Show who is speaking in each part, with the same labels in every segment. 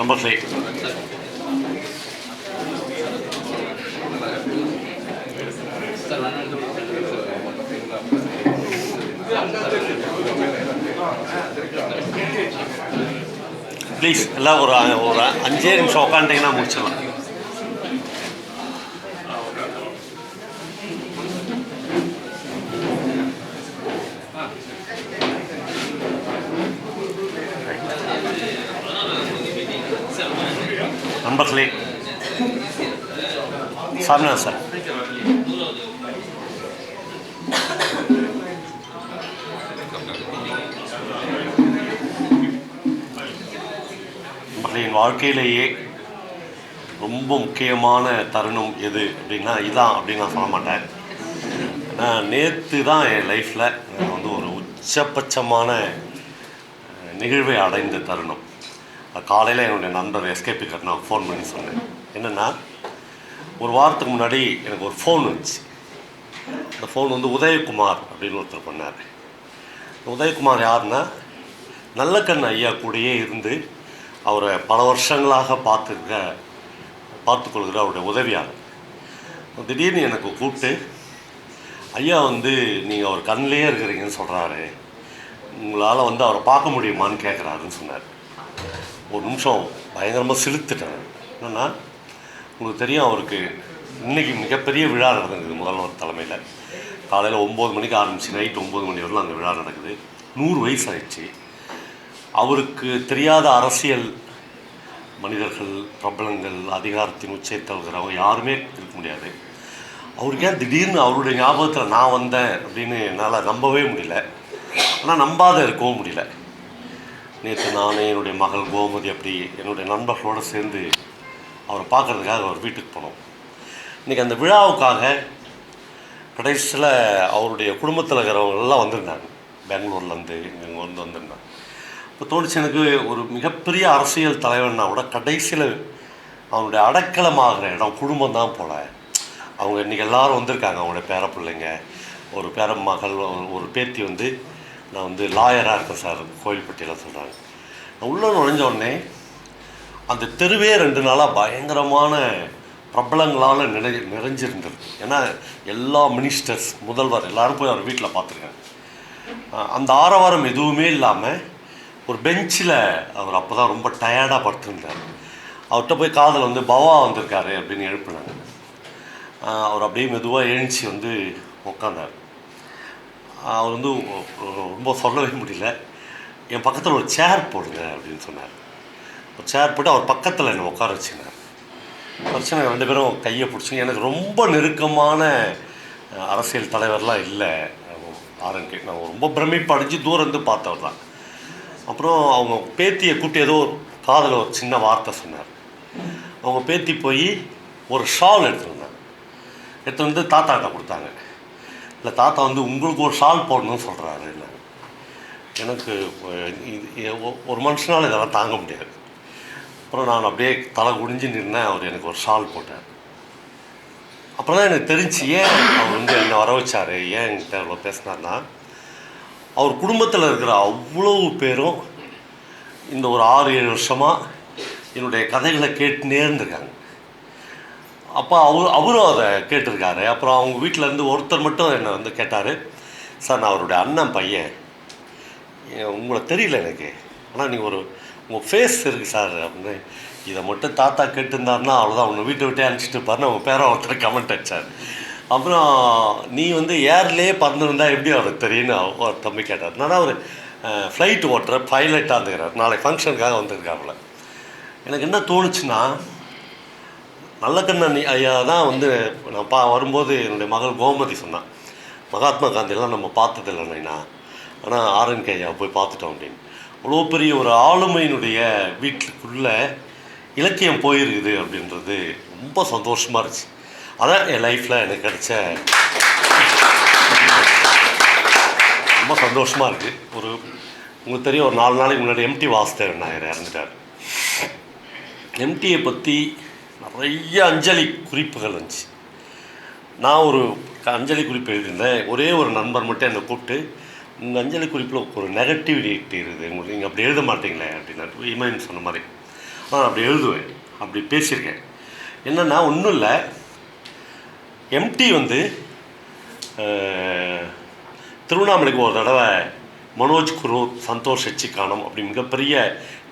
Speaker 1: நம்பர்ஸ்லே please எல்லாம் ஒரு ஒரு அஞ்சே நிமிஷம் உட்காந்துட்டிங்கன்னா முடிச்சிடலாம் நண்பர்களே சாமிநாத் சார். என் வாழ்க்கையிலேயே ரொம்ப முக்கியமான தருணம் எது அப்படின்னா இதான் அப்படின்னு நான் சொல்ல மாட்டேன். நான் நேற்று தான் என் லைஃப்பில் நான் வந்து ஒரு உச்சபட்சமான நிகழ்வை அடைந்த தருணம். காலையில் என்னுடைய நண்பர் எஸ்கேபி நான் ஃபோன் பண்ணி சொன்னேன். என்னென்னா ஒரு வாரத்துக்கு முன்னாடி எனக்கு ஒரு ஃபோன் வந்துச்சு. அந்த ஃபோன் வந்து உதயகுமார் அப்படின்னு ஒருத்தர் பண்ணார். உதயகுமார் யாருன்னா நல்லக்கண் ஐயா கூடயே இருந்து அவரை பல வருஷங்களாக பார்த்துருக்க பார்த்துக்கொள்கிற அவருடைய உதவியாளர். திடீர்னு எனக்கு கூப்பிட்டு ஐயா வந்து நீங்கள் அவர் கண்ணிலே இருக்கிறீங்கன்னு சொல்கிறாரு உங்களால் வந்து அவரை பார்க்க முடியுமான்னு கேட்குறாருன்னு சொன்னார். ஒரு நிமிஷம் பயங்கரமாக சிலுத்துட்டேன் என்னென்னா உங்களுக்கு தெரியும் அவருக்கு இன்றைக்கி மிகப்பெரிய விழா நடந்தது முதல்வர் தலைமையில். காலையில் ஒம்பது மணிக்கு ஆரம்பிச்சு நைட் ஒம்பது மணி வரலாம் அந்த விழா நடக்குது. நூறு வயசு ஆயிடுச்சு. அவருக்கு தெரியாத அரசியல் மனிதர்கள் பிரபலங்கள் அதிகாரத்தின் உச்சத்தை தழுகிறவங்க யாருமே இருக்க முடியாது. அவருக்கு ஏன் திடீர்னு அவருடைய ஞாபகத்தில் நான் வந்தேன் அப்படின்னு என்னால் நம்பவே முடியல. ஆனால் நம்பாத இருக்கவும் முடியல. நேற்று நானே என்னுடைய மகள் கோமதி அப்படி என்னுடைய நண்பர்களோடு சேர்ந்து அவரை பார்க்கறதுக்காக அவர் வீட்டுக்கு போனோம். இன்றைக்கி அந்த விழாவுக்காக கடைசியில் அவருடைய குடும்பத்தில் இருக்கிறவங்கெல்லாம் வந்திருந்தாங்க. பெங்களூர்லேருந்து இங்கே வந்து வந்திருந்தாங்க. இப்போ தோணுச்சு எனக்கு ஒரு மிகப்பெரிய அரசியல் தலைவன்னா கூட கடைசியில் அவனுடைய அடைக்கலமாகிற இடம் குடும்பம் தான் போல. அவங்க இன்றைக்கி எல்லாரும் வந்திருக்காங்க. அவங்களுடைய பேர பிள்ளைங்க ஒரு பேர மகள் ஒரு- ஒரு பேத்தி வந்து நான் வந்து லாயராக இருக்கேன் சார். கோயில்பட்டியில் சொல்கிறாங்க நான் உள்ளே நுழைஞ்ச உடனே அந்த தெருவே ரெண்டு நாளாக பயங்கரமான பிரபலங்களால் நிறை நிறைஞ்சிருந்தது. ஏன்னா எல்லா மினிஸ்டர்ஸ் முதல்வர் எல்லாரும் போய் அவர் வீட்டில் பார்த்துருக்காங்க. அந்த ஆரவாரம் எதுவுமே இல்லாமல் ஒரு பெஞ்சில் அவர் அப்போ தான் ரொம்ப டயர்டாக படுத்திருந்தார். அவர்கிட்ட போய் காதில் வந்து பவா வந்திருக்காரு அப்படின்னு எழுப்பினாங்க. அவர் அப்படியே மெதுவாக எழுந்துச்சி வந்து உட்காந்தார் அவர் வந்து ரொம்ப சொல்லவே முடியல. என் பக்கத்தில் ஒரு சேர் போடுங்க அப்படின்னு சொன்னார். சேர் போட்டு அவர் பக்கத்தில் என்னை உட்கார வச்சுனார் பிரச்சனை ரெண்டு பேரும் கையை பிடிச்சி எனக்கு ரொம்ப நெருக்கமான அரசியல் தலைவர்லாம் இல்லை. ஆரம்பி நான் ரொம்ப பிரமிப்பு அடைஞ்சு தூரம் இருந்து பார்த்தவர் தான். அப்புறம் அவங்க பேத்தியை கூட்டி ஏதோ ஒரு காதில் ஒரு சின்ன வார்த்தை சொன்னார். அவங்க பேத்தி போய் ஒரு ஷால் எடுத்துருந்தாங்க எடுத்து வந்து தாத்தாட்ட கொடுத்தாங்க. இல்லை தாத்தா வந்து உங்களுக்கு ஒரு ஷால் போடணும்னு சொல்கிறாரு எனக்கு இது ஒரு மனுஷனால் இதெல்லாம் தாங்க முடியாது. அப்புறம் நான் அப்படியே தலை குடிஞ்சு நின்னேன். அவர் எனக்கு ஒரு ஷால் போட்டார். அப்புறம் தான் எனக்கு தெரிஞ்சு ஏன் அவர் வந்து என்னை வர வச்சார்? ஏன் என்கிட்ட அவ்வளோ பேசினார்னா அவர் குடும்பத்தில் இருக்கிற அவ்வளவு பேரும் இந்த ஒரு ஆறு ஏழு வருஷமாக என்னுடைய கதைகளை கேட்டுனே இருந்திருக்காங்க. அப்போ அவர் அவரும் அதை கேட்டிருக்காரு. அப்புறம் அவங்க வீட்டில் இருந்து ஒருத்தர் மட்டும் என்னை வந்து கேட்டார் சார் நான் அவருடைய அண்ணன் பையன். உங்களை தெரியல எனக்கு. ஆனால் நீங்கள் ஒரு உங்கள் ஃபேஸ் இருக்குது சார் அப்படின்னு. இதை மட்டும் தாத்தா கேட்டுருந்தாருன்னா அவ்வளோதான் உன்னை வீட்டை விட்டே அனுப்பிச்சிட்டு பாருங்க அவங்க பேரை ஒருத்தர் கமெண்ட் அடிச்சார். அப்புறம் நீ வந்து ஏர்லேயே பறந்துருந்தா எப்படி அவருக்கு தெரியும்னு ஒரு தம்பி கேட்டார். நான் அவர் ஃப்ளைட் ஓட்டுற பைலட்டாக இருந்துக்கிறார். நாளைக்கு ஃபங்க்ஷனுக்காக வந்திருக்காப்புல. எனக்கு என்ன தோணுச்சுன்னா நல்ல கண்ணன் ஐயா தான் வந்து நான் பா வரும்போது என்னுடைய மகள் கோமதி சொன்னான் மகாத்மா காந்தியெல்லாம் நம்ம பார்த்ததில்லை நைனா. ஆனால் ஆர்என்கே ஐயா போய் பார்த்துட்டோம் அப்படின்னு. அவ்வளோ பெரிய ஒரு ஆளுமையினுடைய வீட்டுக்குள்ளே இலக்கியம் போயிருக்குது அப்படின்றது ரொம்ப சந்தோஷமாக இருந்துச்சு. அதான் என் லைஃப்பில் எனக்கு கிடைச்ச ரொம்ப சந்தோஷமாக இருக்குது ஒரு உங்களுக்கு தெரியும் ஒரு நாலு நாளைக்கு முன்னாடி எம்டி வாசுதேவன் நாயர் இறந்துட்டார். எம்டியை பற்றி நிறைய அஞ்சலி குறிப்புகள் இருந்துச்சு. நான் ஒரு அஞ்சலி குறிப்பு எழுதியிருந்தேன். ஒரே ஒரு நண்பர் மட்டும் என்னை கூப்பிட்டு இந்த அஞ்சலி குறிப்பில் ஒரு நெகட்டிவிட்டி இருக்குது. உங்களுக்கு நீங்கள் அப்படி எழுத மாட்டீங்களே அப்படின்னா இமயம் சொன்ன மாதிரி. நான் அப்படி எழுதுவேன். அப்படி பேசியிருக்கேன். என்னென்னா ஒன்றும் இல்லை. எம்டி வந்து திருவண்ணாமலைக்கு ஒரு தடவை மனோஜ் குரு சந்தோஷ் எச்சிக்கானம் அப்படி மிகப்பெரிய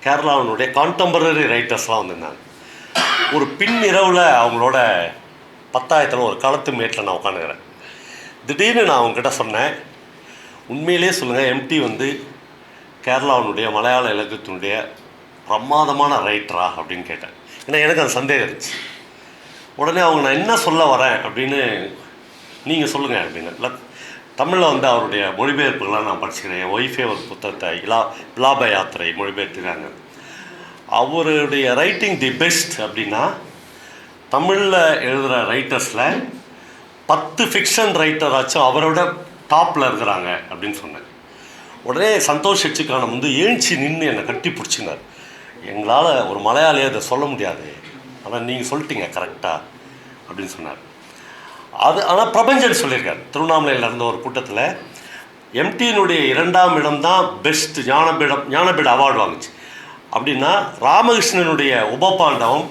Speaker 1: கேரளாவினுடைய கான்டெம்பரரி ரைட்டர்ஸ்லாம் வந்திருந்தாங்க. ஒரு பின் இரவில் அவங்களோட பத்தாயிரத்தில் ஒரு களத்து மேட்டில் நான் உட்காந்துக்கிறேன் திடீர்னு நான் அவங்ககிட்ட சொன்னேன் உண்மையிலே சொல்லுங்கள் எம்டி வந்து கேரளாவினுடைய மலையாள இலக்கியத்தினுடைய பிரமாதமான ரைட்டரா அப்படின்னு கேட்டேன். ஏன்னா எனக்கு அந்த சந்தேகம் இருந்துச்சு. உடனே அவங்க நான் என்ன சொல்ல வரேன் அப்படின்னு நீங்கள் சொல்லுங்கள் அப்படின்னு. இல்லை தமிழில் வந்து அவருடைய மொழிபெயர்ப்புகள்லாம் நான் படிச்சுக்கிறேன். என் ஒய்ஃபே ஒரு புத்தகத்தை இலா இலாப யாத்திரை மொழிபெயர்த்துக்காங்க அவருடைய ரைட்டிங் தி பெஸ்ட் அப்படின்னா தமிழில் எழுதுகிற ரைட்டர்ஸில் பத்து ஃபிக்ஷன் ரைட்டராச்சும் அவரோட டாப்பில் இருக்கிறாங்க அப்படின்னு சொன்னேன். உடனே சந்தோஷ் எச்சுக்கானம் வந்து ஏழ்ச்சி நின்று என்னை கட்டி பிடிச்சினார். எங்களால் ஒரு மலையாளியை அதை சொல்ல முடியாது. ஆனால் நீங்கள் சொல்லிட்டீங்க கரெக்டாக அப்படின்னு சொன்னார். அது ஆனால் பிரபஞ்சன் சொல்லியிருக்கார். திருவண்ணாமலையில் நடந்த ஒரு கூட்டத்தில் எம்டியினுடைய இரண்டாம் இடம் தான் பெஸ்ட் ஞானபீடம் ஞானபீட அவார்டு வாங்குச்சு. அப்படின்னா ராமகிருஷ்ணனுடைய உபபாண்டவம்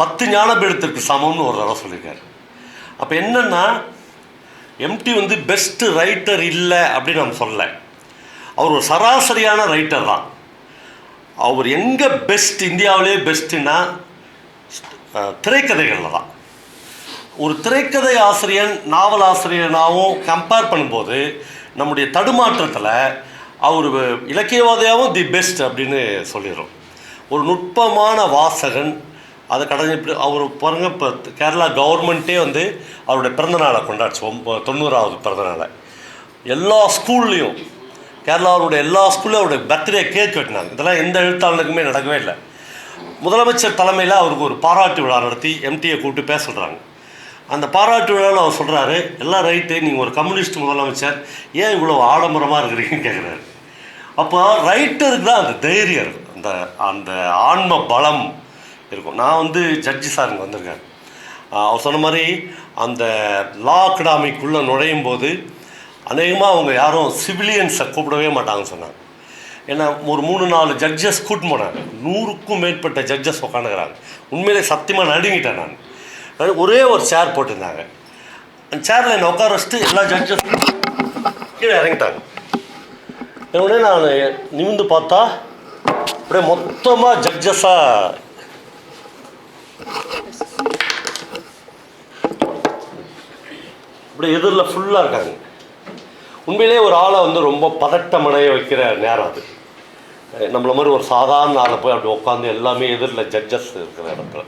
Speaker 1: பத்து ஞானபீடத்திற்கு சமம்னு ஒரு தடவை சொல்லியிருக்காரு. அப்போ என்னென்னா எம்டி வந்து பெஸ்ட்டு ரைட்டர் இல்லை அப்படின்னு நம்ம சொல்லலை. அவர் ஒரு சராசரியான ரைட்டர் தான். அவர் எங்கே பெஸ்ட் இந்தியாவிலே பெஸ்ட்டுன்னா திரைக்கதைகளில் தான். ஒரு திரைக்கதை ஆசிரியன் நாவல் ஆசிரியனாகவும் கம்பேர் பண்ணும்போது நம்முடைய தடுமாற்றத்தில் அவர் இலக்கியவாதியாகவும் தி பெஸ்ட் அப்படின்னு சொல்லிடுறோம். ஒரு நுட்பமான வாசகன் அதை கடந்து இப்படி அவர் பாருங்க இப்போ கேரளா கவர்மெண்ட்டே வந்து அவருடைய பிறந்தநாளை கொண்டாடுச்சு. ஒம்ப தொண்ணூறாவது பிறந்தநாளை எல்லா ஸ்கூல்லையும் கேரளாவுடைய எல்லா ஸ்கூல்லையும் அவருடைய பர்த்டே கேக் வெட்டினாங்க. இதெல்லாம் எந்த எழுத்தாளனுக்குமே நடக்கவே இல்லை. முதலமைச்சர் தலைமையில் அவருக்கு ஒரு பாராட்டு விழா நடத்தி எம்டியை கூப்பிட்டு பேச சொல்கிறாங்க அந்த பாராட்டு விழாவில் அவர் சொல்கிறாரு எல்லாம் ரைட்டு நீங்கள் ஒரு கம்யூனிஸ்ட் முதலமைச்சர் ஏன் இவ்வளோ ஆடம்பரமாக இருக்கிறீங்கன்னு கேட்குறாரு அப்போ ரைட்டருக்கு தான் அந்த தைரியம் இருக்கும் அந்த அந்த ஆன்ம பலம் இருக்கும். நான் வந்து ஜட்ஜி சார் இங்கே வந்திருக்கேன். அவர் சொன்ன மாதிரி அந்த லா அகடாமிக்குள்ளே நுழையும் போது அநேகமாக அவங்க யாரும் சிவிலியன்ஸை கூப்பிடவே மாட்டாங்கன்னு சொன்னாங்க. ஏன்னா ஒரு மூணு நாலு ஜட்ஜஸ் கூட்டு போனாங்க. நூறுக்கும் மேற்பட்ட ஜட்ஜஸ் உட்காந்துக்கிறாங்க உண்மையிலே சத்தியமாக நடுங்கிட்டேன் நான். ஒரே ஒரு சேர் போட்டிருந்தாங்க. அந்த சேரில் என்னை உட்கார வச்சுட்டு எல்லா ஜட்ஜஸ் கீழே இறங்கிட்டாங்க. உடனே நான் நிமிந்து பார்த்தா அப்படியே மொத்தமாக ஜட்ஜஸாக அப்படியே எதிரில் ஃபுல்லாக இருக்காங்க. உண்மையிலே ஒரு ஆளை வந்து ரொம்ப பதட்டமடைய வைக்கிற நேரம் அது. நம்மள மாதிரி ஒரு சாதாரண ஆளை போய் அப்படி உட்காந்து எல்லாமே எதிரில் ஜட்ஜஸ் இருக்கிற இடத்துல.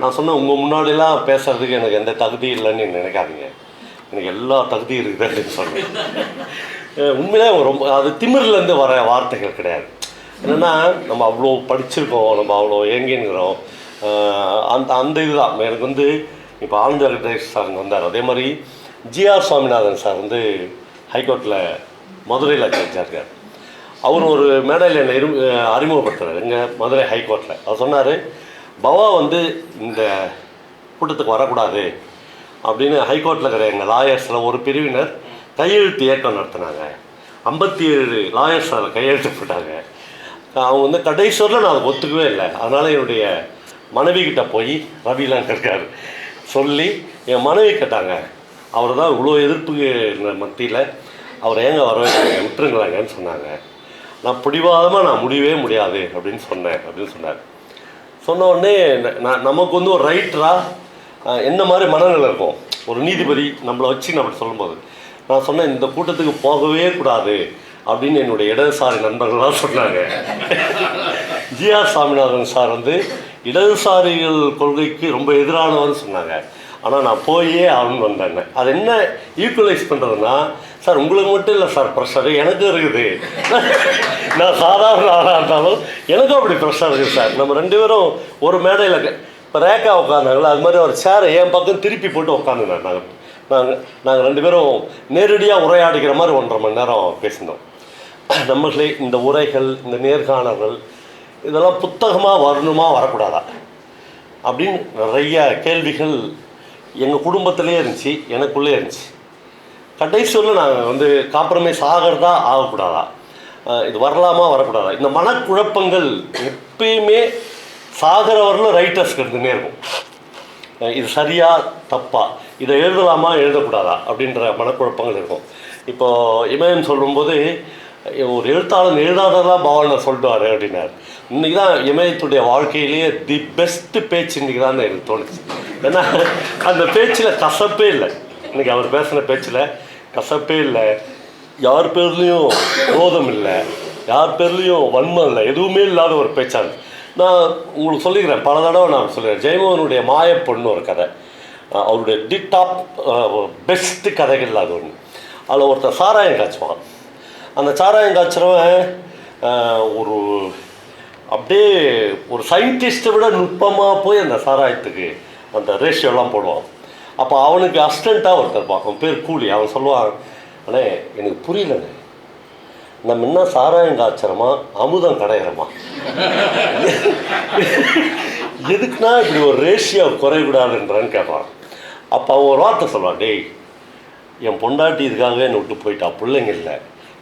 Speaker 1: நான் சொன்னேன் உங்கள் முன்னாடிலாம் பேசுறதுக்கு எனக்கு எந்த தகுதி இல்லைன்னு நினைக்காதீங்க. எனக்கு எல்லா தகுதியும் இருக்குது அப்படின்னு சொன்னேன் உண்மையிலே ரொம்ப அது திமிர்லேருந்து வர வார்த்தைகள் கிடையாது. என்னென்னா நம்ம அவ்வளோ படிச்சிருக்கோம் நம்ம அவ்வளோ ஏங்கினுக்கிறோம் அந்த அந்த இதுதான். எனக்கு வந்து இப்போ ஆனந்த வெங்கடேஷ் சார் இங்கே வந்தார். அதே மாதிரி ஜிஆர் சுவாமிநாதன் சார் வந்து ஹைகோர்ட்டில் மதுரையில் ஜட்ஜாக இருக்கார். அவர் ஒரு மேடையில் என்னை இரு அறிமுகப்படுத்துறாரு. எங்கள் மதுரை ஹைகோர்ட்டில் அவர் சொன்னார் பவா வந்து இந்த கூட்டத்துக்கு வரக்கூடாது அப்படின்னு ஹைகோர்ட்டில் இருக்கிற எங்கள் லாயர்ஸில் ஒரு பிரிவினர் கையெழுத்து இயக்கம் நடத்தினாங்க. ஐம்பத்தி ஏழு லாயர்ஸ் அதில் கையெழுத்து போட்டாங்க. அவங்க வந்து கடைசிவரில் நான் அதை ஒத்துக்கவே இல்லை. அதனால் என்னுடைய மனைவி கிட்ட போய் ரவிலாம் கேட்காரு. சொல்லி என் மனைவி கேட்டாங்க. அவர் தான் இவ்வளோ எதிர்ப்புக்கு மத்தியில் அவர் ஏங்க வர வைக்கிறீங்க விட்டுருங்களாங்கன்னு சொன்னாங்க. நான் பிடிவாதமாக நான் முடியவே முடியாது அப்படின்னு சொன்னேன் அப்படின்னு சொன்னார். சொன்ன உடனே நான் நமக்கு வந்து ஒரு ரைட்டராக என்ன மாதிரி மனநிலை இருக்கும்? ஒரு நீதிபதி நம்மளை வச்சு நம்ம சொல்லும்போது நான் சொன்னேன் இந்த கூட்டத்துக்கு போகவே கூடாது அப்படின்னு என்னுடைய இடதுசாரி நண்பர்கள்லாம் சொன்னாங்க. ஜிஆர் சாமிநாதன் சார் வந்து இடதுசாரிகள் கொள்கைக்கு ரொம்ப எதிரானவர்னு சொன்னாங்க. ஆனால் நான் போயே ஆகணும்னு வந்தேன் அது என்ன ஈக்குவலைஸ் பண்ணுறதுன்னா சார் உங்களுக்கு மட்டும் இல்லை சார் ப்ரெஷர் எனக்கும் இருக்குது. நான் சாதாரண ஆளாக இருந்தாலும் எனக்கும் அப்படி ப்ரெஷர் இருக்குது சார். நம்ம ரெண்டு பேரும் ஒரு மேடையில் இப்போ ரேக்கா உட்காந்தாங்களோ அது மாதிரி ஒரு சேரை என் பக்கம் திருப்பி போட்டு உட்காந்துருந்தேன் நாங்கள் நாங்கள் நாங்கள் ரெண்டு பேரும் நேரடியாக உரையாடிக்கிற மாதிரி ஒன்றரை மணி நேரம் பேசினோம். நம்மளே இந்த உரைகள் இந்த நேர்காணல்கள் இதெல்லாம் புத்தகமாக வரணுமா வரக்கூடாதா? அப்படின்னு நிறைய கேள்விகள் எங்கள் குடும்பத்திலே இருந்துச்சு எனக்குள்ளே இருந்துச்சு. கடைசியில் நாங்கள் வந்து காம்ப்ரமைஸ் ஆகிறதா ஆகக்கூடாதா? இது வரலாமா வரக்கூடாதா? இந்த மனக்குழப்பங்கள் எப்பயுமே சாகிற ரைட்டர்ஸ்க்கு இருந்துன்னே இருக்கும். இது சரியா தப்பா? இதை எழுதலாமா எழுதக்கூடாதா? அப்படின்ற மனக்குழப்பங்கள் இருக்கும். இப்போ இமயம் சொல்லும்போது ஒரு எழுத்தாளன் எழுதாததான் பவான சொல்லுவார் அப்படின்னார். இன்றைக்கி தான் இமயத்துடைய வாழ்க்கையிலேயே தி பெஸ்ட் பேச்சு இன்றைக்கி தான் எனக்கு தோணுச்சு. ஏன்னா அந்த பேச்சில் கசப்பே இல்லை. இன்றைக்கி அவர் பேசின பேச்சில் கசப்பே இல்லை. யார் பேர்லேயும் குரோதம் இல்லை. யார் பேர்லேயும் வன்மம் இல்லை. எதுவுமே இல்லாத ஒரு பேச்சாளர் நான் உங்களுக்கு சொல்லிக்கிறேன். பல தடவை நான் சொல்லிக்கிறேன். ஜெயமோகனுடைய பொண்ணு ஒரு கதை. அவருடைய தி டாப் பெஸ்ட்டு கதைகள் அது ஒன்று அதில் ஒருத்தர் சாராயம் காய்ச்சுவான். அந்த சாராயம் காய்ச்சுறவன் ஒரு அப்படியே ஒரு சயின்டிஸ்ட்டை விட நுட்பமாக போய் அந்த சாராயத்துக்கு அந்த ரேஷியோலாம் போடுவான். அப்போ அவனுக்கு அஸ்டண்ட்டாக ஒருத்தர் இருப்பான் அவன் பேர் கூலி. அவன் சொல்லுவான் அண்ணே எனக்கு புரியலண்ணே. நம்ம என்ன சாராயம் காய்ச்சறோமா? அமுதம் கடையிறோமா? எதுக்குன்னா இப்படி ஒரு ரேஷியோ குறையக்கூடாதுன்றான்னு கேட்பான். அப்போ அவன் ஒரு வார்த்தை சொல்லுவான் டேய் என் பொண்டாட்டி இதுக்காகவே என்னை விட்டு போயிட்டா. பிள்ளைங்க இல்லை.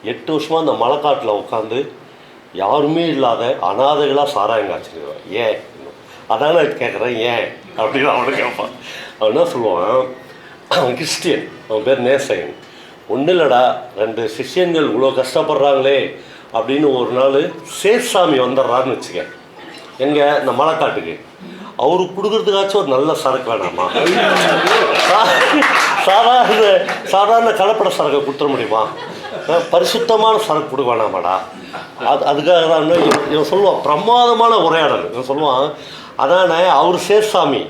Speaker 1: எட்டு வருஷமாக அந்த மழைக்காட்டில் உட்காந்து யாருமே இல்லாத அனாதைகளாக சாராயம் காய்ச்சிருவேன் ஏன்? அதான் நான் கேட்குறேன் ஏன்? அப்படின்னு அவனு கேட்பான் அவன் என்ன சொல்லுவான்? அவன் கிறிஸ்டியன். அவன் பேர் நேசையன். ஒன்றும் இல்லைடா ரெண்டு சிஷ்யன்கள் இவ்வளோ கஷ்டப்படுறாங்களே அப்படின்னு ஒரு நாள் சேர்சாமி வந்துடுறான்னு வச்சுக்க. எங்கே? இந்த மலைக்காட்டுக்கு. அவருக்கு கொடுக்கறதுக்காச்சும் ஒரு நல்ல சரக்கு வேணாமா? சாதாரண சாதாரண கலப்பட சரக்கை கொடுத்துட முடியுமா? பரிசுத்தமான சரக்கு கொடுக்க வேணாமாடா அது அதுக்காக தான் இவன் இவன் சொல்லுவான் பிரமாதமான உரையாடல். இவன் சொல்லுவான் அதானே அவர் சேர்சாமி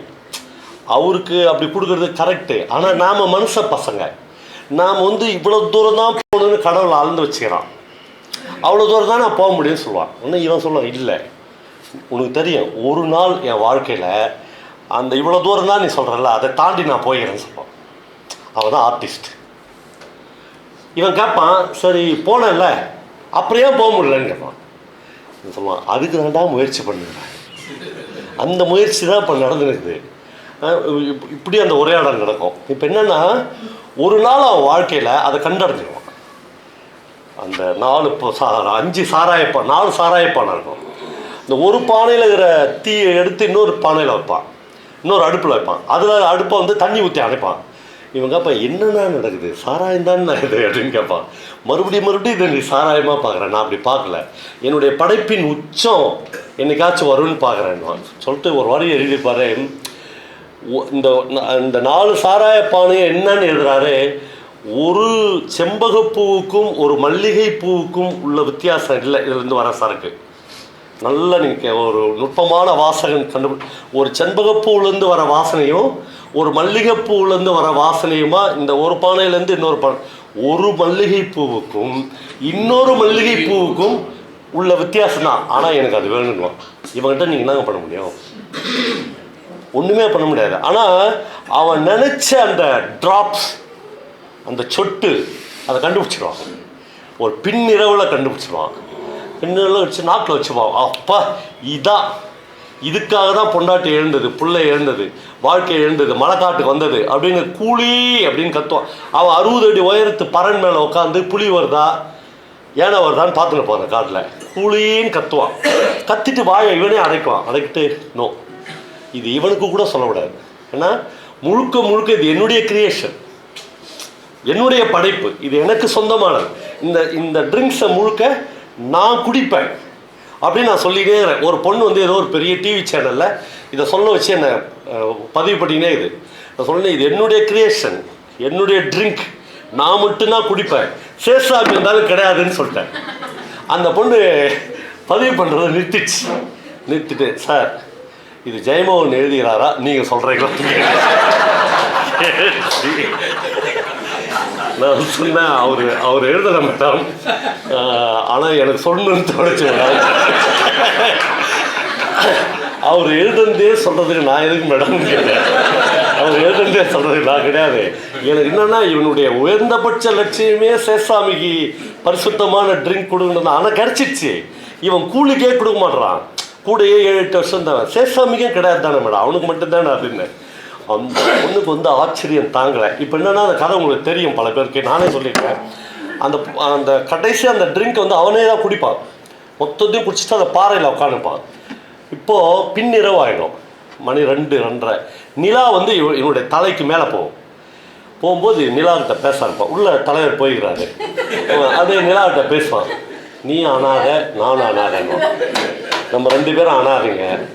Speaker 1: அவருக்கு அப்படி கொடுக்கறது கரெக்டு ஆனால் நாம் மனுஷ பசங்க. நாம் வந்து இவ்வளோ தூரம் தான் போகணுன்னு கடவுளை அளந்து வச்சுக்கிறான். அவ்வளோ தூரம் தான் நான் போக முடியும்னு சொல்லுவான். இன்னும் இவன் சொல்லுவான் இல்லை. உனக்கு தெரியும் ஒரு நாள் என் வாழ்க்கையில் அந்த இவ்வளோ தூரம் தான் நீ சொல்கிறல்ல அதை தாண்டி நான் போயிடுறேன்னு சொல்லுவான். அவன் தான் ஆர்டிஸ்ட் இவன் கேட்பான் சரி போனேன்ல. அப்புறம் ஏன் போக முடியலன்னு கேட்பான் சொல்லுவான் அதுக்கு தான்டா முயற்சி பண்ணுறேன் அந்த முயற்சி தான் இப்போ நடந்துருக்குது. இப்படி அந்த உரையாடல் நடக்கும். இப்போ என்னென்னா ஒரு நாள் அவன் வாழ்க்கையில் அதை கண்டடைஞ்சிடுவான் அந்த நாலு இப்போ சா அஞ்சு சாராயப்பான் நாலு சாராயப்பானை இருக்கும். இந்த ஒரு பானையில் இருக்கிற தீயை எடுத்து இன்னொரு பானையில் வைப்பான். இன்னொரு அடுப்பில் வைப்பான். அதில் அடுப்பை வந்து தண்ணி ஊற்றி அடைப்பான் இவன் கேட்பான் என்னென்ன நடக்குது? சாராயம் தான் நடக்குது அப்படின்னு கேட்பான். மறுபடியும் மறுபடியும் இதை நீ சாராயமாக பார்க்குறேன். நான் அப்படி பார்க்கல. என்னுடைய படைப்பின் உச்சம் என்னைக்காச்சும் வரும்னு பார்க்குறேன் சொல்லிட்டு ஒரு வரி எழுதிப்பாரு இந்த இந்த நாலு சாராய பானையை என்னன்னு எழுதுறாரு. ஒரு செம்பகப்பூவுக்கும் ஒரு மல்லிகை பூவுக்கும் உள்ள வித்தியாசம் இல்லை. இதுலேருந்து வர சரக்கு. நல்ல நீங்கள் ஒரு நுட்பமான வாசகன் கண்டு ஒரு செண்பகப்பூலேருந்து வர வாசனையும் ஒரு மல்லிகைப்பூலேருந்து வர வாசனையுமா இந்த ஒரு பானையிலேருந்து இன்னொரு பானை. ஒரு மல்லிகை பூவுக்கும் இன்னொரு மல்லிகை பூவுக்கும் உள்ள வித்தியாசம் தான் ஆனால் எனக்கு அது வேணும்னுவான் இவங்ககிட்ட நீங்கள் என்னங்க பண்ண முடியும்? ஒன்றுமே பண்ண முடியாது. ஆனால் அவன் நினச்ச அந்த ட்ராப்ஸ் அந்த சொட்டு அதை கண்டுபிடிச்சிருவான் ஒரு பின்னிரவில் கண்டுபிடிச்சிருவான் பின்னிரவில் வச்சு நாக்கில் வச்சுப்பான் அப்பா இதான் இதுக்காக தான் பொண்டாட்டி எழுந்தது பிள்ளை எழுந்தது வாழ்க்கை எழுந்தது மழைக்காட்டுக்கு வந்தது அப்படின்னு கூலி அப்படின்னு கத்துவான். அவன் அறுபது அடி உயரத்து பறன் மேலே உட்காந்து புலி வருதா ஏனை வருதான்னு பார்த்துன்னு போன காட்டில். கூலின்னு கத்துவான். கத்திட்டு வாயை இவனே அடைக்குவான். அடைக்கிட்டு நோ இது இவனுக்கு கூட சொல்லக்கூடாது. ஏன்னா முழுக்க முழுக்க இது என்னுடைய கிரியேஷன் என்னுடைய படைப்பு. இது எனக்கு சொந்தமானது. இந்த இந்த ட்ரிங்க்ஸை முழுக்க நான் குடிப்பேன். அப்படின்னு நான் சொல்லிட்டே இருக்கிறேன். ஒரு பொண்ணு வந்து ஏதோ ஒரு பெரிய டிவி சேனலில் இதை சொல்ல வச்சு என்னை பதிவு பண்ணினே இது நான் சொன்னேன் இது என்னுடைய கிரியேஷன் என்னுடைய ட்ரிங்க் நான் மட்டும்தான் குடிப்பேன். சேஷாமி இருந்தாலும் கிடையாதுன்னு சொல்லிட்டேன். அந்த பொண்ணு பதிவு பண்ணுறதை நிறுத்திடுச்சு. நிறுத்திட்டு சார் இது ஜெயமோகன் எழுதுகிறாரா? நீங்கள் சொல்கிறீங்களா நான் சொன்னேன் அவர் அவர் எழுதல மேடம் ஆனால் எனக்கு சொல்லணும்னு தோணுச்சு மேடம் அவர் எழுதுனதே சொல்கிறதுக்கு நான் எதுக்கு மேடம் கேட்டேன். அவர் எழுதந்தே சொல்கிறதுக்கு நான் கிடையாது. எனக்கு என்னென்னா இவனுடைய உயர்ந்தபட்ச லட்சியமே சேசாமிக்கு பரிசுத்தமான ட்ரிங்க் கொடுங்கன்னு ஆனால் கிடச்சிச்சு இவன் கூலிக்கே கொடுக்க மாட்றான். கூடயே ஏழு எட்டு வருஷம் தான். சேசாமிக்கும் கிடையாது தானே மேடம் அவனுக்கு மட்டும்தானே அப்படின்னு. அந்த பொண்ணுக்கு வந்து ஆச்சரியம் தாங்கலை. இப்போ என்னென்னா அந்த கதை உங்களுக்கு தெரியும் பல பேருக்கு. நானே சொல்லியிருக்கேன். அந்த அந்த கடைசி அந்த ட்ரிங்க் வந்து அவனே தான் குடிப்பான். மொத்தத்தையும் குடிச்சிட்டு அந்த பாறையில் உட்காந்துப்பான் இப்போது பின்னிரவு ஆகிடும் மணி ரெண்டு ரெண்டரை. நிலா வந்து இவ- இவனுடைய தலைக்கு மேலே போகும். போகும்போது நிலாவிட்ட பேச ஆரம்பிப்பான். உள்ள தலைவர் போய்கிறாரு அதே நிலாவிட்ட பேசுவான். நீ அனாத நான் அனாதன்னு. நம்ம ரெண்டு பேரும் அனாதைங்க.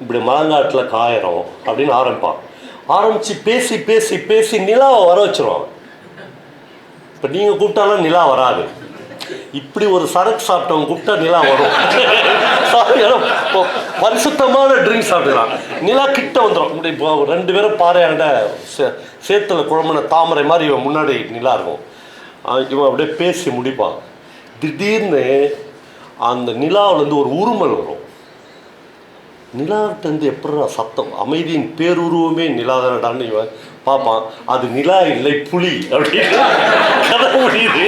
Speaker 1: இப்படி மலங்காட்டில் காயறோம். அப்படின்னு ஆரம்பிப்பான். ஆரம்பித்து பேசி பேசி பேசி நிலாவை வர வச்சிருவான் இப்போ நீங்கள் கூப்பிட்டாலும் நிலா வராது. இப்படி ஒரு சரக்கு சாப்பிட்டவங்க கூப்பிட்டா நிலா வரும். இப்போ பரிசுத்தமான ட்ரிங்க் சாப்பிடலாம். நிலா கிட்ட வந்துடும் இப்படி இப்போ ரெண்டு பேரும் பாறையாண்ட சே- சேத்துல குழம்புன தாமரை மாதிரி இவன் முன்னாடி நிலா இருக்கும். இவன் அப்படியே பேசி முடிப்பான். திடீர்னு அந்த நிலாவிலேருந்து ஒரு உருமல் வரும். நிலாவிட்டேருந்து எப்படா சத்தம்? அமைதியின் பேருருவமே நிலாதானடான்னு இவன் பார்ப்பான். அது நிலா இல்லை புலி அப்படின்னு. கதை முடியுது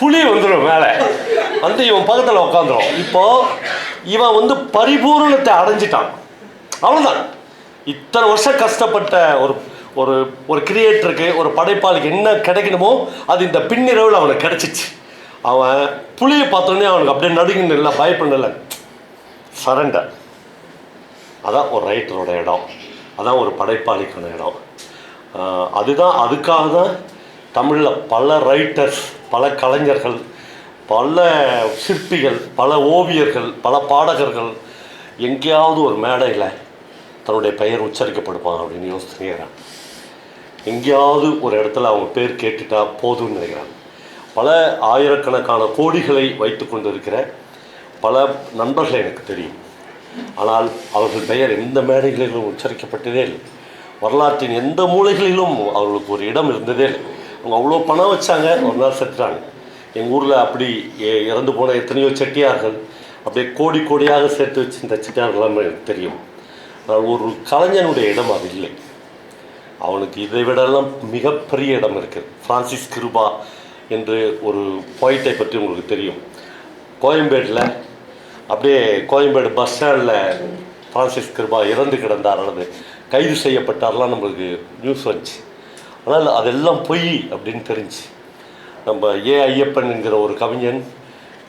Speaker 1: புலி வந்துடும் மேலே. வந்து இவன் பக்கத்தில் உட்காந்துரும் இப்போ இவன் வந்து பரிபூரணத்தை அடைஞ்சிட்டான். அவ்வளோதான் இத்தனை வருஷம் கஷ்டப்பட்ட ஒரு ஒரு ஒரு கிரியேட்டருக்கு ஒரு படைப்பாளுக்கு என்ன கிடைக்கணுமோ அது இந்த பின்னிரவில் அவனுக்கு கிடைச்சிச்சு. அவன் புலியை பார்த்தோன்னே அவனுக்கு அப்படியே நடுங்கின்னு இல்லை பயப்படலை. சரண்டர் அதான் ஒரு ரைட்டரோட இடம். அதான் ஒரு படைப்பாளிக்கான இடம். அதுதான் அதுக்காக தான் தமிழில் பல ரைட்டர்ஸ் பல கலைஞர்கள் பல சிற்பிகள் பல ஓவியர்கள் பல பாடகர்கள் எங்கேயாவது ஒரு மேடையில் தன்னுடைய பெயர் உச்சரிக்கப்படுவான் அப்படின்னு யோசிச்சுக்கிறான் எங்கேயாவது ஒரு இடத்துல அவங்க பேர் கேட்டுட்டா போதும்னு நினைக்கிறாங்க. பல ஆயிரக்கணக்கான கோடிகளை வைத்து கொண்டு இருக்கிற பல நண்பர்கள் எனக்கு தெரியும். ஆனால் அவர்கள் பெயர் எந்த மேடைகளிலும் உச்சரிக்கப்பட்டதே இல்லை. வரலாற்றின் எந்த மூலைகளிலும் அவர்களுக்கு ஒரு இடம் இருந்ததே இல்லை. அவங்க அவ்வளோ பணம் வச்சாங்க ஒரு நாள் செத்துட்டாங்க. எங்கள் ஊரில் அப்படி எ- இறந்து போன எத்தனையோ செட்டியார்கள் அப்படியே கோடி கோடியாக சேர்த்து வச்சிருந்த செட்டியார்கள்லாம் எனக்கு தெரியும். ஆனால் ஒரு கலைஞனுடைய இடம் அது இல்லை. அவனுக்கு இதை விடலாம் மிகப்பெரிய இடம் இருக்குது ஃப்ரான்சிஸ் கிருபா என்று ஒரு பாயிண்டை பற்றி உங்களுக்கு தெரியும். கோயம்பேட்டில் அப்படியே கோயம்பேடு பஸ் ஸ்டாண்டில் ஃப்ரான்சிஸ் கிருபா இறந்து கிடந்தார். அல்லது கைது செய்யப்பட்டார்லாம் நம்மளுக்கு நியூஸ் வந்துச்சு. ஆனால் அதெல்லாம் பொய் அப்படின்னு தெரிஞ்சு நம்ம ஏ ஐயப்பன் என்கிற ஒரு கவிஞன்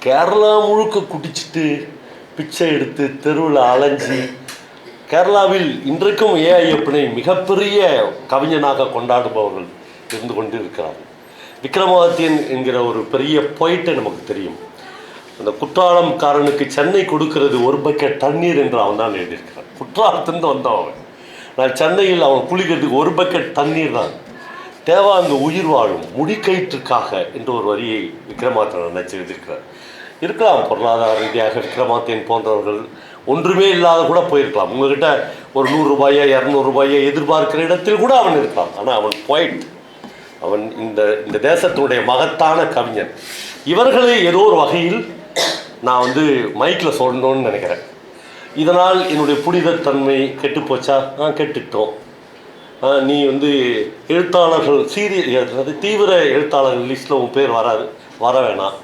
Speaker 1: கேரளா முழுக்க குடிச்சிட்டு பிச்சை எடுத்து தெருவில் அலைஞ்சு கேரளாவில் இன்றைக்கும் ஏ ஐயப்பனை மிகப்பெரிய கவிஞனாக கொண்டாடுபவர்கள் இருந்து கொண்டு இருக்கிறார்கள் விக்ரமாதித்யன் என்கிற ஒரு பெரிய பொயிட்டை நமக்கு தெரியும். அந்த குற்றாலம்காரனுக்கு சென்னை கொடுக்கிறது ஒரு பக்கெட் தண்ணீர் என்று அவன் தான் எழுதியிருக்கிறான். குற்றாலத்துலேருந்து வந்தான் அவன். நான் சென்னையில் அவன் குளிக்கிறதுக்கு ஒரு பக்கெட் தண்ணீர் தான். தேவா அங்கு உயிர் வாழும் முடிக்கயிற்றுக்காக என்ற ஒரு வரியை விக்ரமாதித்தன் நினச்சி எழுதியிருக்கிறார். இருக்கலாம் பொருளாதார ரீதியாக விக்ரமாதித்யன் போன்றவர்கள் ஒன்றுமே இல்லாத கூட போயிருக்கலாம். உங்ககிட்ட ஒரு நூறு ரூபாயோ எதிர்பார்க்கிற இடத்தில் கூட அவன் இருக்கலாம். ஆனால் அவன் பாயிண்ட் அவன் இந்த இந்த தேசத்தினுடைய மகத்தான கவிஞன். இவர்களை ஏதோ ஒரு வகையில் நான் வந்து மைக்கில் சொல்லணும்னு நினைக்கிறேன். இதனால் என்னுடைய புனிதத்தன்மை கெட்டுப்போச்சா? ஆ கெட்டுட்டோம். நீ வந்து எழுத்தாளர்கள் சீரிய அதாவது தீவிர எழுத்தாளர்கள் லிஸ்ட்டில் உன் பேர் வராது வர வேணாம்.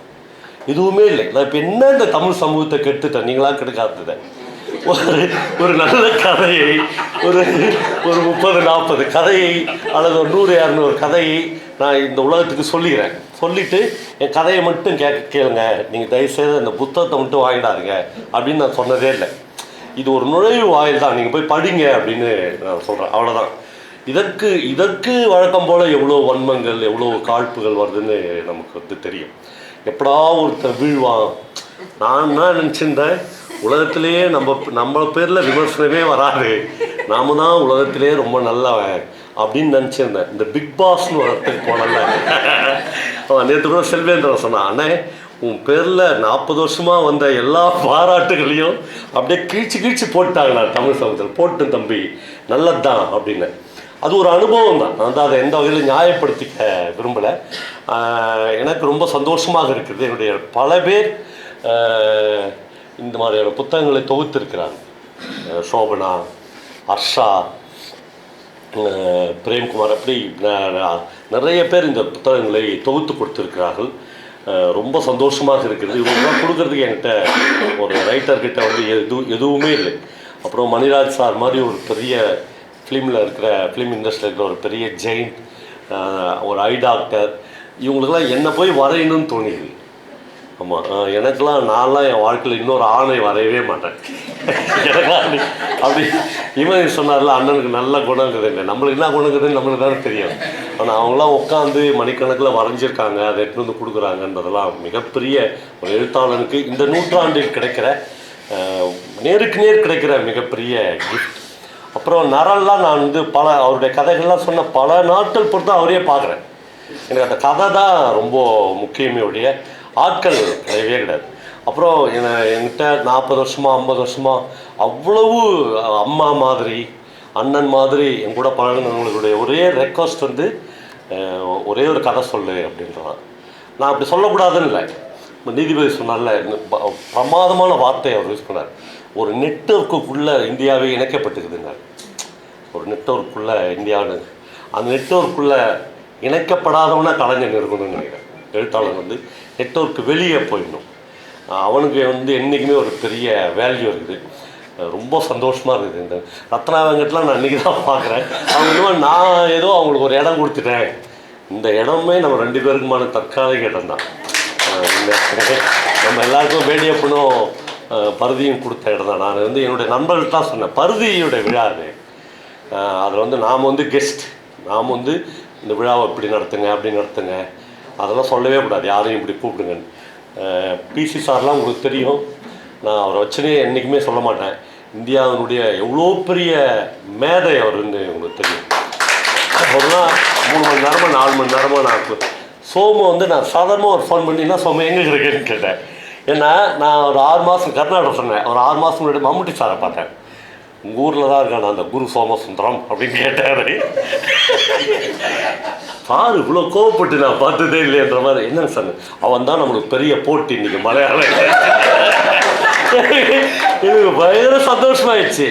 Speaker 1: எதுவுமே இல்லை. நான் இப்போ என்ன இந்த தமிழ் சமூகத்தை கெடுத்துட்டேன்? நீங்களாம் கெடுக்காததை. ஒரு ஒரு நல்ல கதையை ஒரு ஒரு முப்பது நாற்பது கதையை அல்லது ஒரு நூறு இரநூறு கதையை நான் இந்த உலகத்துக்கு சொல்லிடுறேன் சொல்லிட்டு என் கதையை மட்டும் கேட்க கேளுங்க. நீங்கள் தயவுசெய்து அந்த புத்தகத்தை மட்டும் வாங்கிடாதீங்க அப்படின்னு நான் சொன்னதே இல்லை. இது ஒரு நுழைவு வாயில் தான். நீங்கள் போய் படிங்க அப்படின்னு நான் சொல்கிறேன் அவ்வளோதான் இதற்கு இதற்கு வழக்கம் போல் எவ்வளோ வன்மங்கள் எவ்வளோ காழ்ப்புகள் வருதுன்னு நமக்கு வந்து தெரியும். எப்படா ஒருத்தர் வீழ்வான்? நான் என்ன நினச்சிருந்தேன்? உலகத்திலேயே நம்ம நம்ம பேரில் விமர்சனமே வராது. நாம தான் உலகத்திலேயே ரொம்ப நல்லவன். அப்படின்னு நினச்சிருந்தேன். இந்த பிக் பாஸ்னு ஒரு இடத்துக்கு போனல அவன் நேற்று கூட செல்வேந்திரன் சொன்னான் அண்ணே உன் பேரில் நாற்பது வருஷமாக வந்த எல்லா பாராட்டுகளையும் அப்படியே கிழிச்சு கிழிச்சு போட்டாங்களா தமிழ் சமூகத்தில். போட்டு தம்பி நல்லதுதான் அப்படின்னு. அது ஒரு அனுபவம் தான். நான் வந்து அதை எந்த வகையிலும் நியாயப்படுத்திக்க விரும்பலை. எனக்கு ரொம்ப சந்தோஷமாக இருக்குது. என்னுடைய பல பேர் இந்த மாதிரியான புத்தகங்களை தொகுத்திருக்கிறாங்க சோபனா ஹர்ஷா பிரேம்குமார் அப்படி நிறைய பேர் இந்த புத்தகங்களை தொகுத்து கொடுத்துருக்கிறார்கள். ரொம்ப சந்தோஷமாக இருக்கிறது. இவங்கெல்லாம் கொடுக்கறதுக்கு என்கிட்ட ஒரு ரைட்டர்கிட்ட வந்து எது எதுவுமே இல்லை. அப்புறம் மணிராஜ் சார் மாதிரி ஒரு பெரிய ஃபிலிமில் இருக்கிற ஃபிலிம் இண்டஸ்ட்ரியில் இருக்கிற ஒரு பெரிய ஜெயின் ஒரு ஐ டாக்டர் இவங்களுக்கெல்லாம் என்ன போய் வரையணும்னு தோணியது. ஆமாம் எனக்கெல்லாம் நான்லாம் என் வாழ்க்கையில் இன்னொரு ஆணை வரையவே மாட்டேன். எனக்கெல்லாம் அப்படி அப்படி இவன் சொன்னார்ல அண்ணனுக்கு நல்ல குணம் இருக்குதுன்னு நம்மளுக்கு என்ன குணம் இருக்குதுன்னு நம்மளுக்கு தானே தெரியும். ஆனால் அவங்களாம் உட்காந்து மணிக்கணக்கில் வரைஞ்சிருக்காங்க. அதை எடுத்துட்டு வந்து கொடுக்குறாங்கன்றதெல்லாம் மிகப்பெரிய ஒரு எழுத்தாளனுக்கு இந்த நூற்றாண்டில் கிடைக்கிற நேருக்கு நேர் கிடைக்கிற மிகப்பெரிய கிஃப்ட் அப்புறம் நரல்லாம் நான் வந்து பல அவருடைய கதைகள்லாம் சொன்ன பல நாட்கள் பொறுத்து அவரே பார்க்குறேன். எனக்கு அந்த கதை தான் ரொம்ப முக்கியமே உடைய ஆட்கள் கிடையவே கிடையாது. அப்புறம் என்ன என்கிட்ட நாற்பது வருஷமாக ஐம்பது வருஷமா அவ்வளவு அம்மா மாதிரி அண்ணன் மாதிரி என் கூட பழகினவங்களுடைய ஒரே ரெக்வஸ்ட் வந்து ஒரே ஒரு கதை சொல்லு அப்படின்றான் நான் அப்படி சொல்லக்கூடாதுன்னு இல்லை. நீதிபதி சொன்னார்ல ப- பிரமாதமான வார்த்தையை அவர் யூஸ் பண்ணார். ஒரு நெட்ஒர்க்குள்ளே இந்தியாவே இணைக்கப்பட்டுக்குதுங்க. ஒரு நெட்வொர்க்குள்ளே இந்தியாவில் அந்த நெட்வொர்க்குள்ளே இணைக்கப்படாதவனா கலைஞர் இருக்கணும்னு நினைக்கிறேன். எழுத்தாளர் வந்து நெட்ஒர்க்கு வெளியே போயிடணும். அவனுக்கு வந்து என்றைக்குமே ஒரு பெரிய வேல்யூ இருக்குது. ரொம்ப சந்தோஷமாக இருக்குது. இந்த ரத்னா வெங்கட்லாம் நான் இன்றைக்கி தான் பார்க்குறேன். அவங்க இன்னும் நான் ஏதோ அவங்களுக்கு ஒரு இடம் கொடுத்துட்டேன். இந்த இடமே நம்ம ரெண்டு பேருக்குமான தற்காலிக இடம் தான். நம்ம எல்லாருக்கும் வேடியப்பனும் பருதியும் கொடுத்த இடம் தான். நான் வந்து என்னுடைய நண்பர்கள்ட்ட தான் சொன்னேன். பருதியோட விழா அது. அதில் வந்து நாம் வந்து கெஸ்ட் நாம் வந்து இந்த விழாவை இப்படி நடத்துங்க அப்படி நடத்துங்க. அதெல்லாம் சொல்லவே கூடாது. யாரையும் இப்படி கூப்பிடுங்கன்னு. பிசி சார்லாம் உங்களுக்கு தெரியும். நான் அவரை வச்சுனே என்றைக்குமே சொல்ல மாட்டேன். இந்தியாவினுடைய எவ்வளோ பெரிய மேதை அவர் வந்து உங்களுக்கு தெரியும். ஒரு மூணு மணி நேரமா நாலு மணி நேரமா நான் கு- சோமு வந்து நான் சாதாரணமாக ஒரு ஃபோன் பண்ணினா சோமு எங்கே இருக்கேன்னு கேட்டேன். ஏன்னா நான் ஒரு ஆறு மாதம் கர்நாடகம் சொன்னேன். ஒரு ஆறு மாதம் முன்னாடி மம்முட்டி சாரை பார்த்தேன். உங்கள் ஊரில் தான் இருக்கான் அந்த குரு சோமசுந்தரம்? அப்படின்னு கேட்டார். சார் இவ்வளோ கோவப்பட்டு நான் பார்த்ததே இல்லைன்ற மாதிரி. என்னங்க சார் அவன் தான் நம்மளுக்கு பெரிய போட்டி இன்னைக்கு மலையாளம். எனக்கு பயங்கர சந்தோஷமாயிடுச்சு.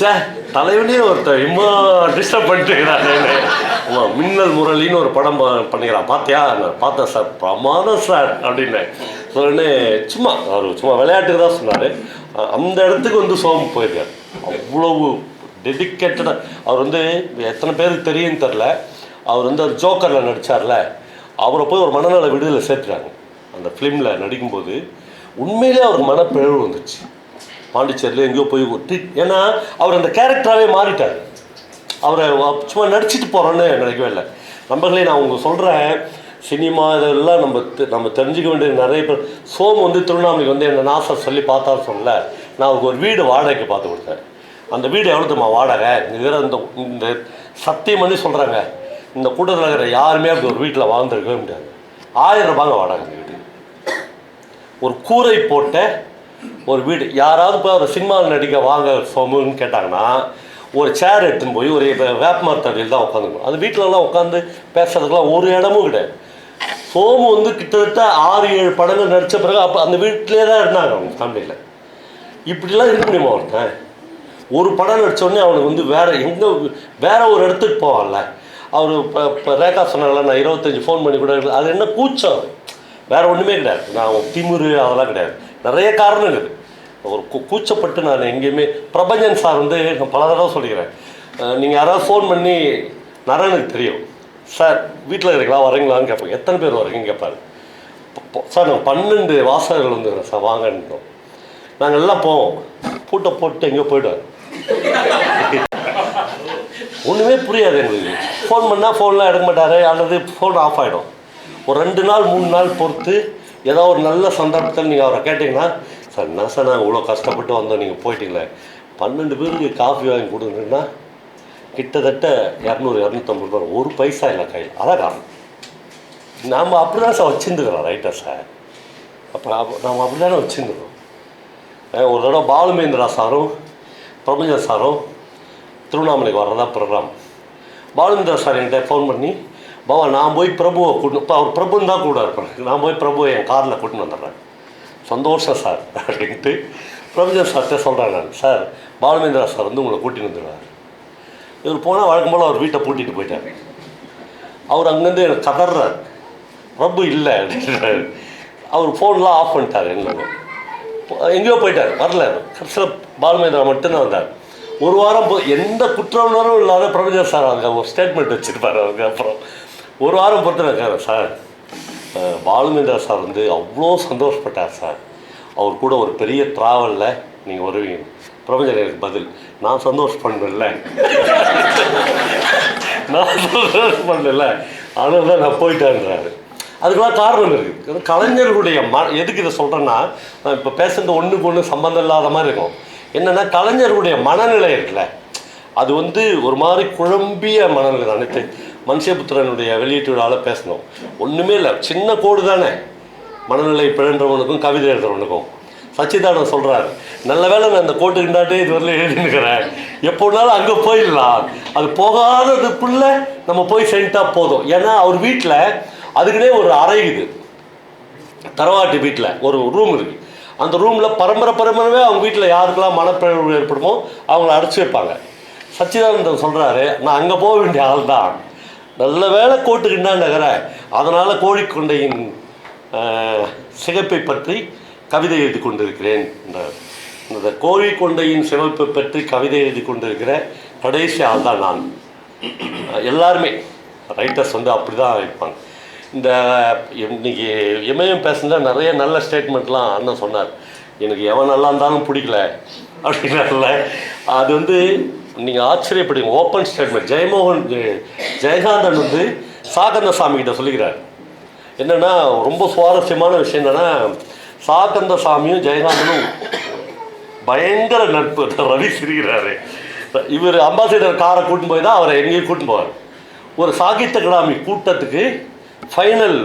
Speaker 1: சார் தலைவனே ஒருத்தர் இம்மா டிஸ்டர்ப் பண்ணிட்டுக்கிறான் ஆமாம் மின்னல் முரளின்னு ஒரு படம் பண்ணிக்கிறான். பார்த்தியா? நான் பார்த்தேன் சார். பிரமாதம் சார் அப்படின்னேன் சொன்னே சும்மா அவர் சும்மா விளையாட்டுக்கு தான் சொன்னார். அந்த இடத்துக்கு வந்து சோமு போயிருக்கார் அவ்வளவு டெடிக்கேட்டடாக அவர் வந்து எத்தனை பேருக்கு தெரியும்னு தெரில. அவர் வந்து ஒரு ஜோக்கரில் நடித்தார்ல அவரை போய் ஒரு மனநல விடுதலை சேர்த்துட்டாங்க. அந்த ஃபிலிமில் நடிக்கும்போது உண்மையிலே அவருக்கு மனப்பிழவு வந்துச்சு. பாண்டிச்சேரியில் எங்கேயோ போய் ஒட்டி ஏன்னா அவர் அந்த கேரக்டராகவே மாறிட்டார். அவரை சும்மா நடிச்சிட்டு போகிறோன்னு நினைக்கவே இல்லை. நம்பர்களே நான் உங்களுக்கு சொல்கிறேன் சினிமா இதெல்லாம் நம்ம தெ- நம்ம தெரிஞ்சுக்க வேண்டிய நிறைய பேர் சோம் வந்து திருவண்ணாமலைக்கு வந்து என்ன நாசர் சொல்லி பார்த்தாரு சொல்லல நான் அவருக்கு ஒரு வீடு வாடகைக்கு பார்த்து கொடுத்தேன். அந்த வீடு எவ்வளோ வாடகை? இந்த இந்த இந்த சத்தியம் பண்ணி சொல்கிறாங்க இந்த கூட்டத்தில் இருக்கிற யாருமே அப்படி ஒரு வீட்டில் வாழ்ந்துருக்கவே முடியாது. ஆயிரம் ரூபாங்க வாடகை அந்த வீடு. ஒரு கூரை போட்ட ஒரு வீடு. யாராவது போய் ஒரு சினிமாவில் நடிக்க வாங்க சோமுன்னு கேட்டாங்கன்னா ஒரு சேர் எடுத்துன்னு போய் ஒரு வே- வேப்பமரத்தடியில் தான் உட்காந்துக்கணும். அது வீட்டிலலாம் உட்காந்து பேசுறதுக்குலாம் ஒரு இடமும் கிடையாது. சோமு வந்து கிட்டத்தட்ட ஆறு ஏழு படங்கள் நடித்த பிறகு அப்போ அந்த வீட்டிலே தான் இருந்தாங்க அவங்க ஃபேமிலியில் இப்படிலாம் இருக்க முடியுமா ஒருத்தன் ஒரு படம் நடித்தோடனே அவனுக்கு வந்து வேறு எங்கே வேறு ஒரு இடத்துக்கு போவான்ல. அவர் இப்போ இப்போ ரேகா சொன்னாங்களா நான் இருபத்தஞ்சி ஃபோன் பண்ணி கூட அது என்ன கூச்சம்? வேறு ஒன்றுமே கிடையாது. நான் திமுரு அதெல்லாம் கிடையாது. நிறைய காரணம் இருக்குது. ஒரு கூ- கூச்சப்பட்டு நான் எங்கேயுமே பிரபஞ்சன் சார் வந்து நான் பல தடவை சொல்லிக்கிறேன். நீங்கள் யாராவது ஃபோன் பண்ணி நரனுக்கு தெரியும். சார் வீட்டில் இருக்கீங்களா வரீங்களான்னு கேட்போம் எத்தனை பேர் வரீங்கன்னு கேட்பாரு. சார் நான் பன்னெண்டு வாசகர்கள் வந்துக்கிறேன் சார் வாங்கன்றோம். நாங்கள் எல்லாம் போவோம். பூட்டை போட்டு எங்கேயோ போயிடுவார். ஒன்றுமே புரியாது. எங்களுக்கு ஃபோன் பண்ணால் ஃபோன்லாம் எடுக்க மாட்டார் அல்லது ஃபோன் ஆஃப் ஆகிடும் ஒரு ரெண்டு நாள் மூணு நாள் பொறுத்து ஏதோ ஒரு நல்ல சந்தர்ப்பத்தில் நீங்கள் அவரை கேட்டிங்கன்னா சார் என்ன சார் நாங்கள் இவ்வளோ கஷ்டப்பட்டு வந்தோம் நீங்கள் போயிட்டீங்களே? பன்னெண்டு பேருக்கு காஃபி வாங்கி கொடுங்கன்னா கிட்டத்தட்ட இரநூறு இரநூத்தம்பது ரூபா ஒரு பைசா இல்லை கையில். அதான் காரணம். நாம் அப்படி தான் சார் வச்சுருந்துக்கிறோம் ரைட்டா சார்? அப்போ நாம் அப்படி தானே வச்சுருந்துக்கிறோம். ஒரு தடவை பாலுமேந்திரா சாரும் பிரபஞ்சன் சாரும் திருவண்ணாமலைக்கு வர்றதா ப்ரோக்ராம் பாலுமேந்திரா சார் என்கிட்ட ஃபோன் பண்ணி பாபா நான் போய் பிரபுவை கூட்டு இப்போ அவர் பிரபுன்னு தான் கூட இருப்பேன் நான் போய் பிரபுவை என் காரில் கூட்டின்னு வந்துடுறேன். சந்தோஷம் சார் அப்படின்ட்டு பிரபஞ்சன் சார்கிட்ட சொல்கிறேன் நான். சார் பாலுமேந்திரா சார் வந்து உங்களை கூட்டின்னு வந்துடுவார். இவர் போனால் வழக்கம் போல் அவர் வீட்டை பூட்டிகிட்டு போயிட்டார். அவர் அங்கேருந்து எனக்கு கதறார் பிரபு இல்லை அப்படின்றாரு. அவர் ஃபோன்லாம் ஆஃப் பண்ணிட்டார் என்ன எங்கேயோ போயிட்டார். வரல. கடைசியில் பாலுமேந்திரா மட்டும்தான் வந்தார். ஒரு வாரம் போ எந்த குற்ற உணர்வும் இல்லாத பிரபஞ்சா சார் அங்கே ஒரு ஸ்டேட்மெண்ட் வச்சுருப்பார் அவங்க அப்புறம். ஒரு வாரம் பொறுத்து இருக்காரு சார். பாலுமேந்திரா சார் வந்து அவ்வளோ சந்தோஷப்பட்டார் சார். அவர் கூட ஒரு பெரிய ட்ராவலில் நீங்கள் வருவீங்க. பிரபஞ்சன் எனக்கு பதில் நான் சந்தோஷம் பண்ணல நான் சந்தோஷம் பண்ணல ஆனால் தான் நான் போயிட்டேன்றாரு. அதுக்கெல்லாம் காரணம் இருக்குது கலைஞர்களுடைய ம எதுக்கு இதை சொல்கிறேன்னா நான் இப்போ பேசுறது ஒன்றுக்கு ஒன்று சம்மந்தம் இல்லாத மாதிரி இருக்கும். என்னென்னா கலைஞருடைய மனநிலை இருக்குல்ல அது வந்து ஒரு மாதிரி குழம்பிய மனநிலை தான். நேற்று மனுஷபுத்திரனுடைய வெளியீட்டு விழாவில் பேசணும் ஒன்றுமே இல்லை சின்ன கோடு தானே. மனநிலை பிழன்றவனுக்கும் கவிதை எழுதுறவனுக்கும். சச்சிதானந்த் சொல்கிறார் நல்ல வேளை நான் இந்த கோட்டுக்கிண்டாட்டே இது வரல எழுதினுக்கிறேன் எப்போனாலும் அங்கே போயிடலாம். அது போகாததுக்குள்ள நம்ம போய் சென்ட்டா போதும். ஏன்னா அவர் வீட்டில் அதுக்குன்னே ஒரு அறை இது. தரவாட்டு வீட்டில் ஒரு ரூம் இருக்குது அந்த ரூமில் பரம்பரை பரம்பரவே அவங்க வீட்டில் யாருக்கெல்லாம் மனப்பிழவு ஏற்படுமோ அவங்கள அடைச்சி வைப்பாங்க. சச்சிதானந்தன் சொல்கிறாரு நான் அங்கே போக வேண்டிய ஆள் தான் நல்ல வேலை கோட்டுக்கிண்டா நகர அதனால் கோழிக்கொண்டையின் சிகப்பை பற்றி கவிதை எழுதி கொண்டிருக்கிறேன் என்றார். இந்த கோழிக்கொண்டையின் சிவப்பை பற்றி கவிதை எழுதி கொண்டிருக்கிற கடைசி ஆள் தான் நான். எல்லாருமே ரைட்டர்ஸ் வந்து அப்படி தான் இருப்பாங்க. இந்த இன்னைக்கு இமயம் பேசுனா நிறைய நல்ல ஸ்டேட்மெண்ட்லாம் அண்ணன் சொன்னார். எனக்கு எவன் நல்லா இருந்தாலும் பிடிக்கல. அப்படின்னால அது வந்து நீங்கள் ஆச்சரியப்படுங்க. ஓப்பன் ஸ்டேட்மெண்ட் ஜெயமோகன் ஜெயகாந்தன் வந்து சாகந்தசாமி கிட்ட சொல்லிக்கிறார். என்னென்னா ரொம்ப சுவாரஸ்யமான விஷயம் என்னென்னா சாகந்த சாமியும் ஜெயகாந்தனும் பயங்கர நட்பு. ரவி சிரிக்கிறாரு. இவர் அம்பாசிடர் காரை கூட்டின்னு போய் தான் அவரை எங்கேயும் கூட்டின்னு போவார். ஒரு சாகித்ய கிராமி கூட்டத்துக்கு ஃபைனல்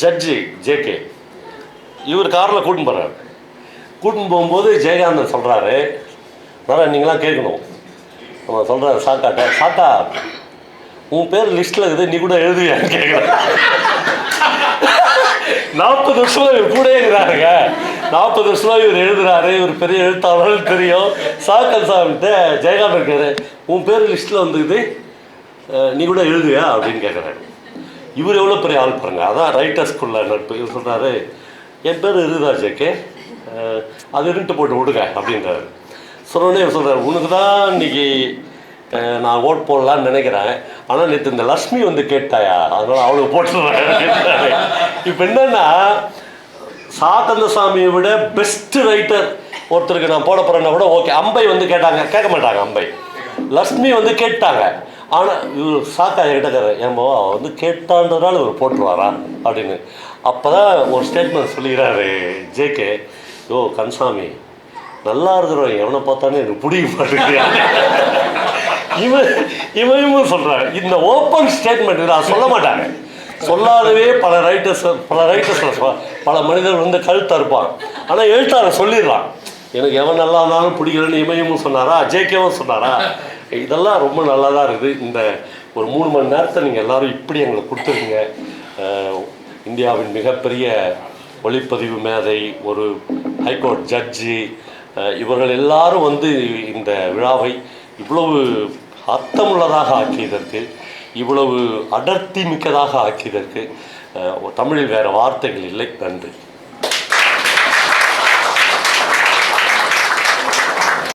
Speaker 1: ஜட்ஜி ஜேகே இவர் காரில் கூட்டின்னு போகிறார் கூட்டின்னு போகும்போது ஜெயகாந்தன் சொல்கிறாரு நல்லா நீங்களாம் கேட்கணும். அவன் சொல்கிறாரு சாக்காட்ட சாக்கா உன் பேர் லிஸ்ட்டில் இருக்குது நீ கூட எழுதுவியான்னு கேட்குறேன். நாற்பது வருஷமாக இவர் கூட இருக்கிறாருங்க நாற்பது வருஷமாக இவர் எழுதுறாரு. இவர் பெரிய எழுத்தாளர் தெரியும். சாக்கல் சாமிட்ட ஜெயகாந்தன் இருக்காரு உன் பேர் லிஸ்ட்டில் வந்துக்குது நீ கூட எழுதுவியா அப்படின்னு கேட்குறாரு. இவர் எவ்வளோ பெரிய ஆள் பாருங்க. அதான் ரைட்டர்ஸ்குள்ள நட்பு. இவர் சொல்கிறாரு என் பேர் இருதாஜேக்கே அது இருந்துட்டு போட்டு விடுங்க அப்படின்றாரு. சொன்னோடனே இவர் சொல்கிறார் உனக்கு தான் இன்னைக்கு நான் ஓட் போடலான்னு நினைக்கிறேன். ஆனால் நேற்று இந்த லக்ஷ்மி வந்து கேட்டாயா? அதனால் அவளுக்கு போட்டுருவேன் இப்போ என்னென்னா சாத்தந்தசாமியை விட பெஸ்ட் ரைட்டர் ஒருத்தருக்கு நான் போட போகிறேன்னா கூட ஓகே அம்பை வந்து கேட்டாங்க. கேட்க மாட்டாங்க அம்பை. லக்ஷ்மி வந்து கேட்டாங்க. ஆனால் இவர் சாக்கா என்கிட்ட ஏன்போ அவ வந்து கேட்டான்றதுனால இவர் போட்டுருவாரா அப்படின்னு. அப்போ தான் ஒரு ஸ்டேட்மெண்ட் சொல்லிக்கிறாரு ஜேகே யோ கன்சாமி நல்லா இருக்கிறவன் எவனை பார்த்தானே எனக்கு பிடிக்க மாட்டேங்குது இவன் இவன் சொல்கிறாங்க இந்த ஓப்பன் ஸ்டேட்மெண்ட் நான் சொல்ல மாட்டாங்க சொல்லாதவே பல ரைட்டர்ஸ் பல ரைட்டர்ஸ் பல மனிதர்கள் வந்து கழுத்தாக இருப்பான். ஆனால் எழுத்தாளர் சொல்லிடுறான். எனக்கு எவன் நல்லா இருந்தாலும் பிடிக்கலன்னு இமயமும் சொன்னாரா? ஜேகேவும் சொன்னாரா? இதெல்லாம் ரொம்ப நல்லா தான் இருக்குது. இந்த ஒரு மூணு மணி நேரத்தை நீங்கள் எல்லாரும் இப்படி எங்களுக்கு கொடுத்துருங்க இந்தியாவின் மிகப்பெரிய ஒளிப்பதிவு மேதை ஒரு ஹைகோர்ட் ஜட்ஜி இவர்கள் எல்லாரும் வந்து இந்த விழாவை இவ்வளவு அர்த்தமுள்ளதாக ஆக்கியதற்கு இவ்வளவு அடர்த்தி மிக்கதாக ஆக்கியதற்கு தமிழில் வேறு வார்த்தைகள் இல்லை. நன்றி.